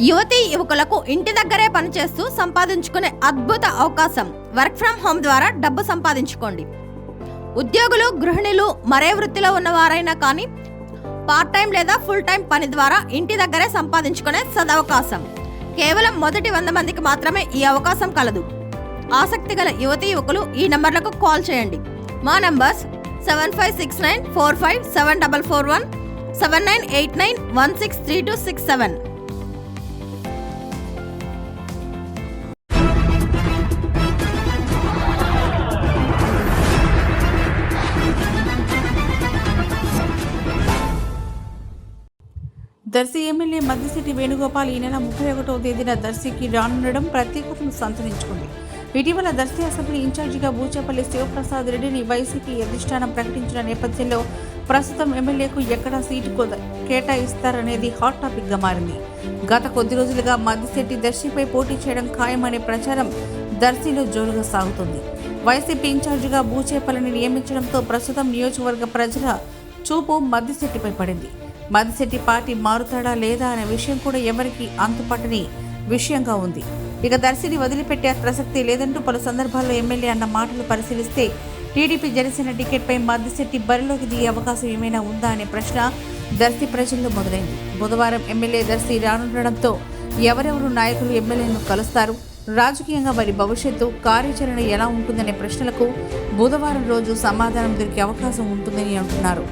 యువతి యువకులకు ఇంటి దగ్గరే పనిచేస్తూ సంపాదించుకునే అద్భుత అవకాశం. వర్క్ ఫ్రం హోమ్ ద్వారా డబ్బు సంపాదించుకోండి. ఉద్యోగులు గృహిణులు మరే వృత్తిలో ఉన్నవారైనా కానీ పార్ట్ టైం లేదా ఫుల్ టైం పని ద్వారా ఇంటి దగ్గరే సంపాదించుకునే సదవకాశం. కేవలం మొదటి వంద మందికి మాత్రమే ఈ అవకాశం కలదు. ఆసక్తి గల యువతి యువకులు ఈ నంబర్లకు కాల్ చేయండి. మా numbers seven five six nine four five seven double four one seven nine eight nine one six three two six seven Darsi MLA Maddisetti Venugopal ఈ నెల ముప్పై ఒకటవ తేదీన దర్శికి రానుండడం ప్రత్యేకతను సంతరించుకుంది. ఇటీవల దర్శి అసెంబ్లీ ఇన్ఛార్జిగా బూచేపల్లి శివప్రసాద్ రెడ్డిని వైసీపీ అధిష్టానం ప్రకటించిన నేపథ్యంలో ప్రస్తుతం ఎమ్మెల్యేకు ఎక్కడ సీటు కేటాయిస్తారనేది హాట్ టాపిక్గా మారింది. గత కొద్ది రోజులుగా మద్దిశెట్టి దర్శిపై పోటీ చేయడం ఖాయమనే ప్రచారం దర్శిలో జోరుగా సాగుతుంది. వైసీపీ ఇన్ఛార్జిగా బూచేపల్లిని నియమించడంతో ప్రస్తుతం నియోజకవర్గ ప్రజల చూపు మద్దిశెట్టిపై పడింది. మదిశెట్టి పార్టీ మారుతాడా లేదా అనే విషయం కూడా ఎవరికి అంతుపట్టని విషయంగా ఉంది. ఇక దర్శిని వదిలిపెట్టే ప్రసక్తి లేదంటూ పలు సందర్భాల్లో ఎమ్మెల్యే అన్న మాటలు పరిశీలిస్తే టీడీపీ జనసేన టికెట్పై మద్దిశెట్టి బరిలోకి దిగే అవకాశం ఏమైనా ఉందా అనే ప్రశ్న దర్శి ప్రజల్లో మొదలైంది. బుధవారం ఎమ్మెల్యే దర్శి రానుండడంతో ఎవరెవరు నాయకులు ఎమ్మెల్యేను కలుస్తారు? రాజకీయంగా వారి భవిష్యత్తు కార్యాచరణ ఎలా ఉంటుందనే ప్రశ్నలకు బుధవారం రోజు సమాధానం దొరికే అవకాశం ఉంటుందని అంటున్నారు.